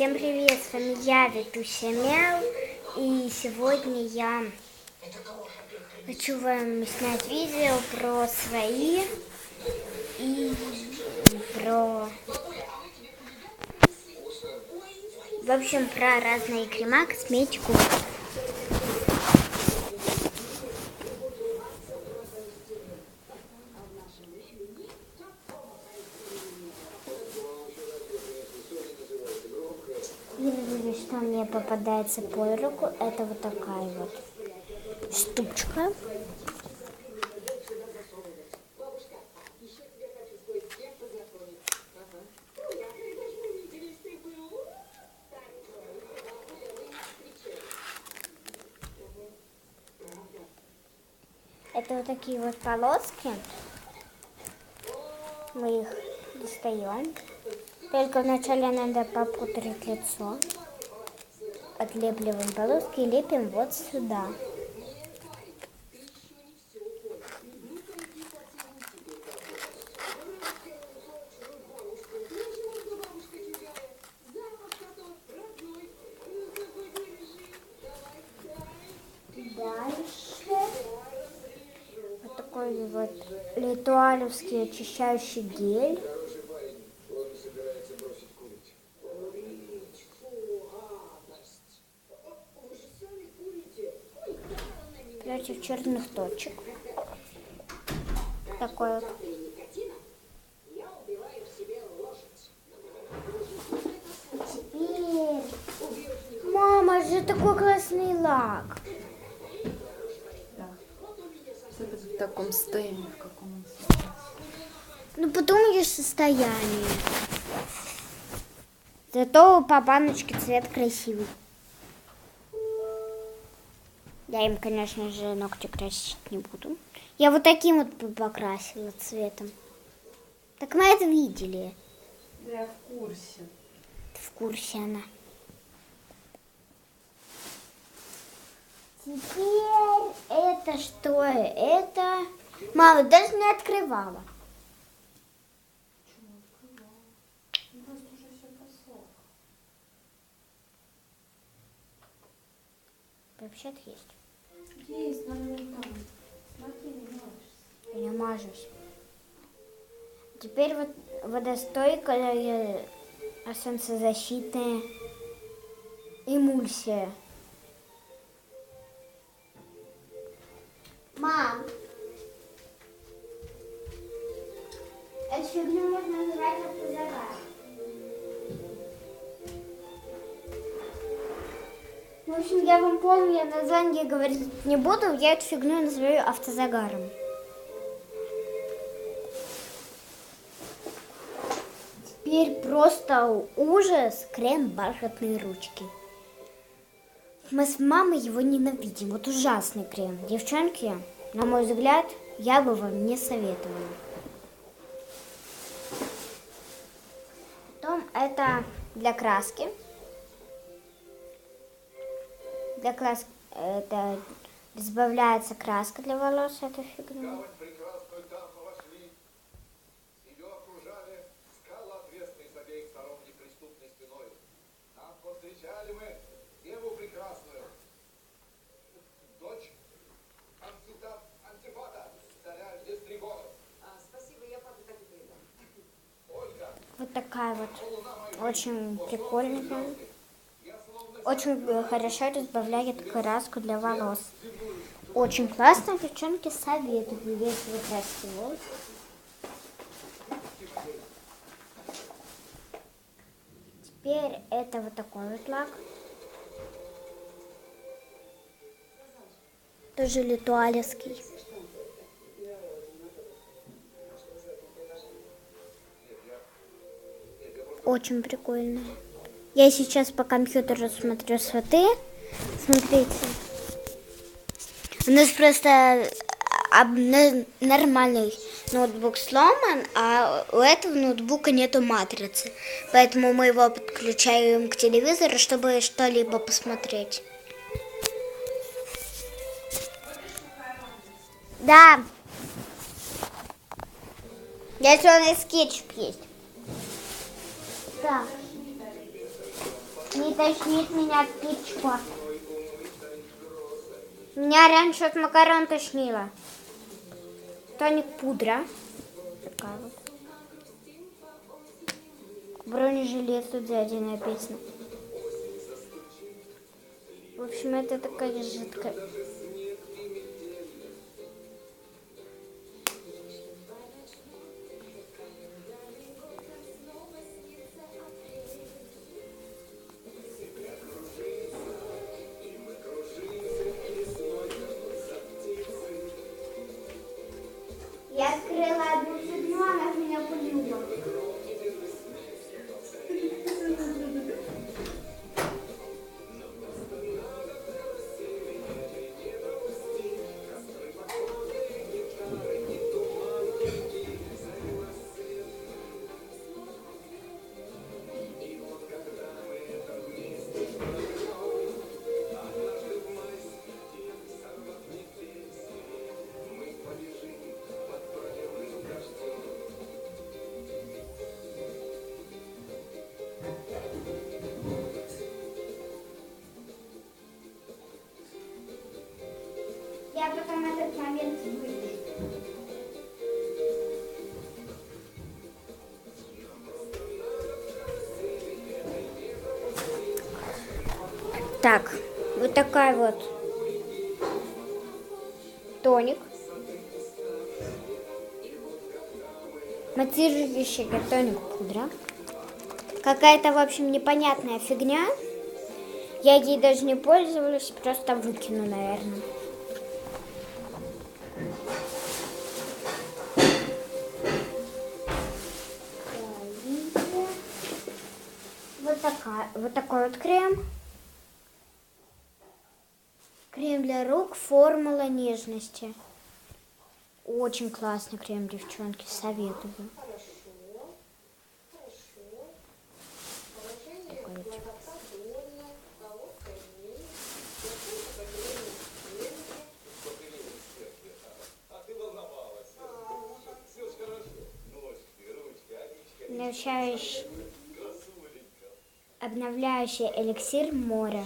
Всем привет, с вами я, Витуся Мяу, и сегодня я хочу вам снять видео про свои и про... В общем, про разные крема, косметику. Попадается под руку, это вот такая вот штучка. Это вот такие вот полоски. Мы их достаем. Только вначале надо попудрить лицо. Отлепливаем полоски и лепим вот сюда. Дальше вот такой вот литуалевский очищающий гель. Против черных точек. Такой вот. Теперь... Мама, же такой классный лак. В таком состоянии, в каком он Ну, потом ее состояние. Зато у папаночки цвет красивый. Я им, конечно же, ногти красить не буду. Я вот таким вот покрасила цветом. Так мы это видели. Да, я в курсе. В курсе она. Теперь это что? Это... Мама, даже не открывала. Вообще-то есть. Есть, наверное, там. Смотри, не можешь. Я мажусь. Теперь вот водостойкая а солнцезащитная эмульсия. Мам, эту фигню можно называть автозагар. Общем, я вам полное название говорить не буду, я эту фигню называю автозагаром. Теперь просто ужас крем бархатные ручки. Мы с мамой его ненавидим. Вот ужасный крем. Девчонки, на мой взгляд, я бы вам не советовала. Потом это для краски. Для краски это разбавляется краска для волос, эта фигня. мы Деву прекрасную, дочь Антита, Антипата, царя. Спасибо, я правда так и. Ольга, Вот такая вот. Очень прикольная. Очень хорошо разбавляет краску для волос. Очень классно, девчонки, советую, если вы красите волосы. Теперь это вот такой вот лак. Тоже литуалевский. Очень прикольно. Я сейчас по компьютеру смотрю своты. Смотрите. У нас просто на- нормальный ноутбук сломан, а у этого ноутбука нету матрицы. Поэтому мы его подключаем к телевизору, чтобы что-либо посмотреть. Да. Если он из кетчуп есть. Так. Не тошнит меня кетчупа. Меня раньше от макарон тошнило. Тоник пудра. Такая вот. Бронежилет тут сзади написано. В общем, это такая жидкая. Потом этот момент вырежу. Так, вот такая вот тоник. Матирующий тоник пудра. Какая-то, в общем, непонятная фигня. Я ей даже не пользовалась, просто выкину, наверное. Вот, такой вот крем. Крем для рук формула нежности. Очень классный крем, девчонки, советую. Такой вот. А ты волновалась. Все ж хорошо. Ножки, ручки, Анечка, Обновляющий, красуленька. Обновляющий эликсир моря.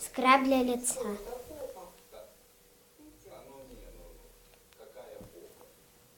Скраб для лица. А ну не, ну, какая попа.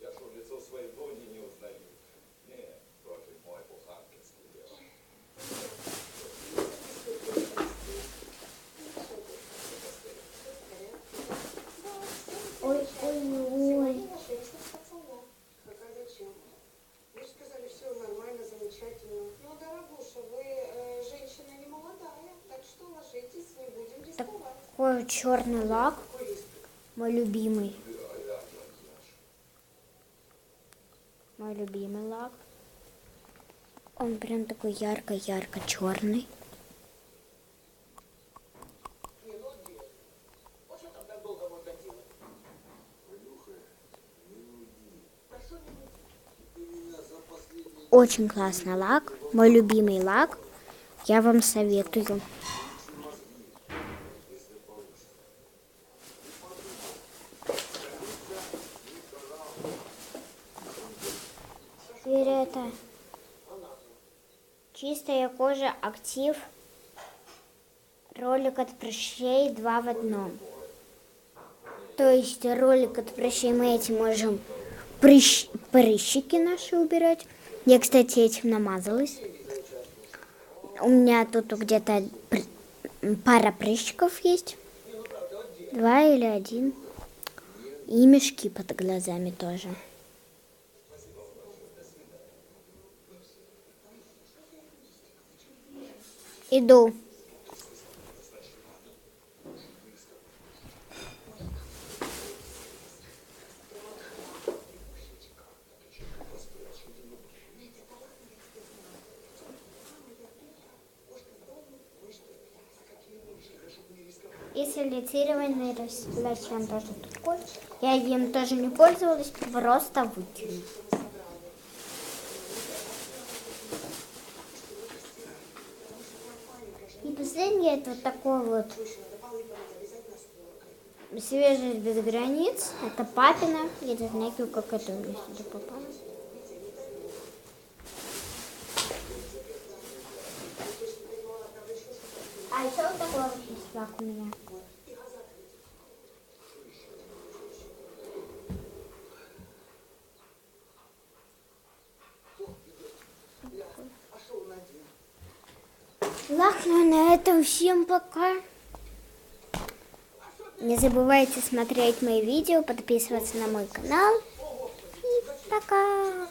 Я что, лицо своей Дони не узнаю? Не, боже мой, буханкинский лев. Ой, ой, ой. Пока зачем? Вы же сказали, все нормально, замечательно. Ну, дорогуша, вы э, женщина не молодая, так что ложитесь, не будем рисковать. Такой черный лак, мой любимый. Мой любимый лак. Он прям такой ярко-ярко черный. Очень классный лак, мой любимый лак. Я вам советую. Теперь это кожа актив ролик от прыщей два в одном. То есть ролик от прыщей мы этим можем прыщ, прыщики наши убирать. Я, кстати, этим намазалась. У меня тут где-то пр- пара прыщиков есть. Два или один. И мешки под глазами тоже. Иду. И солицированный лосьон тоже такой. Я им тоже не пользовалась, просто выкину. И это вот такой вот свежесть без границ. Это папина. Я не знаю, как это у сюда попало. тоже есть флаг у меня. Ладно, на этом всем пока. Не забывайте смотреть мои видео, подписываться на мой канал. И пока.